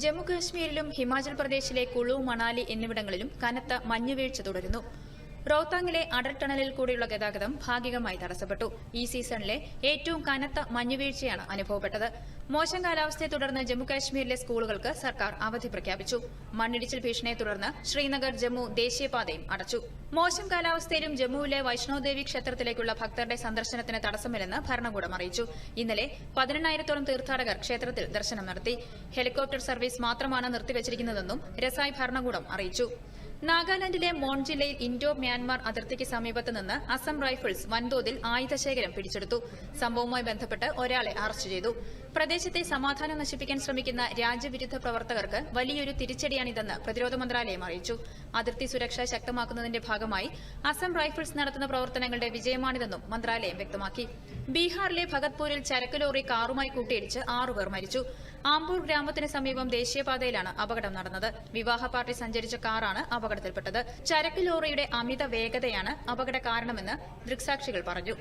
ജമ്മുകാശ്മീരിലും ഹിമാചൽ പ്രദേശിലെ കുളു മണാലി എന്നിവിടങ്ങളിലും കനത്ത മഞ്ഞുവീഴ്ച തുടരുന്നു. റോത്താങ്ങിലെ അടൽ ടണലിൽ കൂടിയുള്ള ഗതാഗതം ഭാഗികമായി തടസ്സപ്പെട്ടു. ഈ സീസണിലെ ഏറ്റവും കനത്ത മഞ്ഞുവീഴ്ചയാണ് അനുഭവപ്പെട്ടത്. മോശം കാലാവസ്ഥയെ തുടർന്ന് ജമ്മുകാശ്മീരിലെ സ്കൂളുകൾക്ക് സർക്കാർ അവധി പ്രഖ്യാപിച്ചു. മണ്ണിടിച്ചിൽ ഭീഷണിയെ തുടർന്ന് ശ്രീനഗർ ജമ്മു ദേശീയപാതയും അടച്ചു. മോശം കാലാവസ്ഥയിലും ജമ്മുവിലെ വൈഷ്ണോദേവി ക്ഷേത്രത്തിലേക്കുള്ള ഭക്തരുടെ സന്ദർശനത്തിന് തടസ്സമില്ലെന്ന് ഭരണകൂടം അറിയിച്ചു. ഇന്നലെ പതിനെണ്ണായിരത്തോളം തീർത്ഥാടകർ ക്ഷേത്രത്തിൽ ദർശനം നടത്തി. ഹെലികോപ്റ്റർ സർവീസ് മാത്രമാണ് നിർത്തിവച്ചിരിക്കുന്നതെന്നും രസായ് ഭരണകൂടം അറിയിച്ചു. നാഗാലാൻഡിലെ മോൺ ജില്ലയിൽ ഇൻഡോ മ്യാൻമാർ അതിർത്തിക്ക് സമീപത്ത് നിന്ന് അസം റൈഫിൾസ് വൻതോതിൽ ആയുധശേഖരം പിടിച്ചെടുത്തു. സംഭവവുമായി ബന്ധപ്പെട്ട് ഒരാളെ അറസ്റ്റ് ചെയ്തു. പ്രദേശത്തെ സമാധാനം നശിപ്പിക്കാൻ ശ്രമിക്കുന്ന രാജ്യവിരുദ്ധ പ്രവർത്തകർക്ക് വലിയൊരു തിരിച്ചടിയാണിതെന്ന് പ്രതിരോധ മന്ത്രാലയം അറിയിച്ചു. അതിർത്തി സുരക്ഷ ശക്തമാക്കുന്നതിന്റെ ഭാഗമായി അസം റൈഫിൾസ് നടത്തുന്ന പ്രവർത്തനങ്ങളുടെ വിജയമാണിതെന്നും മന്ത്രാലയം വ്യക്തമാക്കി. ബീഹാറിലെ ഭഗത്പൂരിൽ ചരക്ക് ലോറി കാറുമായി കൂട്ടിയിടിച്ച് ആറുപേർ മരിച്ചു. ആംബൂർ ഗ്രാമത്തിന് സമീപം ദേശീയപാതയിലാണ് അപകടം നടന്നത്. വിവാഹ പാർട്ടി സഞ്ചരിച്ച കാറാണ് അപകടത്തിൽപ്പെട്ടത്. ചരക്ക് ലോറിയുടെ അമിത വേഗതയാണ് അപകട കാരണമെന്ന് ദൃക്സാക്ഷികൾ പറഞ്ഞു.